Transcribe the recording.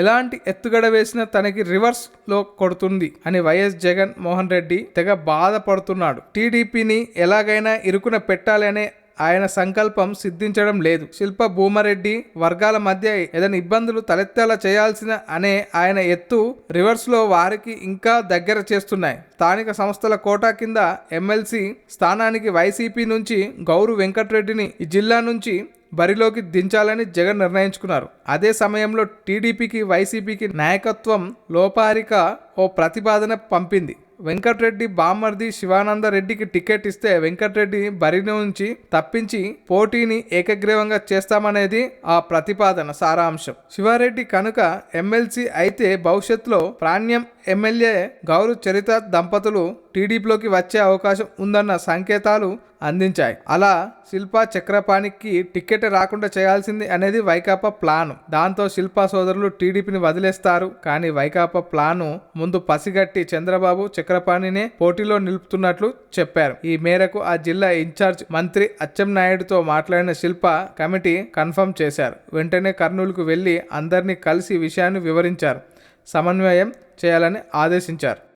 ఎలాంటి ఎత్తుగడ వేసినా తనకి రివర్స్లో కొడుతుంది అని వైఎస్ జగన్ మోహన్ రెడ్డి తెగ బాధపడుతున్నాడు. టీడీపీని ఎలాగైనా ఇరుకున పెట్టాలనే ఆయన సంకల్పం సిద్ధించడం లేదు. శిల్ప భూమారెడ్డి వర్గాల మధ్య ఏదైనా ఇబ్బందులు తలెత్తేలా చేయాల్సిన అనే ఆయన ఎత్తు రివర్స్లో వారికి ఇంకా దగ్గర చేస్తున్నాయి. స్థానిక సంస్థల కోటా కింద ఎమ్మెల్సీ స్థానానికి వైసీపీ నుంచి గౌరు వెంకటరెడ్డిని ఈ జిల్లా నుంచి బరిలోకి దించాలని జగన్ నిర్ణయించుకున్నారు. అదే సమయంలో టీడీపీకి వైసీపీకి నాయకత్వం లోపారిక ఓ ప్రతిపాదన పంపింది. వెంకటరెడ్డి బామ్మర్ది శివానంద రెడ్డికి టికెట్ ఇస్తే వెంకటరెడ్డి బరి నుంచి తప్పించి పోటీని ఏకగ్రీవంగా చేస్తామనేది ఆ ప్రతిపాదన సారాంశం. శివారెడ్డి కనుక ఎమ్మెల్సీ అయితే భవిష్యత్తులో ప్రాణ్యం ఎమ్మెల్యే గౌరు చరిత దంపతులు టీడీపీలోకి వచ్చే అవకాశం ఉందన్న సంకేతాలు అందించాయి. అలా శిల్పా చక్రపాణికి టికెట్ రాకుండా చేయాల్సింది అనేది వైకాపా ప్లాను. దాంతో శిల్పా సోదరులు టీడీపీని వదిలేస్తారు. కానీ వైకాపా ప్లాను ముందు పసిగట్టి చంద్రబాబు చక్రపాణినే పోటీలో నిలుపుతున్నట్లు చెప్పారు. ఈ మేరకు ఆ జిల్లా ఇన్ఛార్జ్ మంత్రి అచ్చెన్నాయుడుతో మాట్లాడిన శిల్ప కమిటీ కన్ఫర్మ్ చేశారు. వెంటనే కర్నూలుకు వెళ్ళి అందరినీ కలిసి విషయాన్ని వివరించారు. సమన్వయం చేయాలని ఆదేశించారు.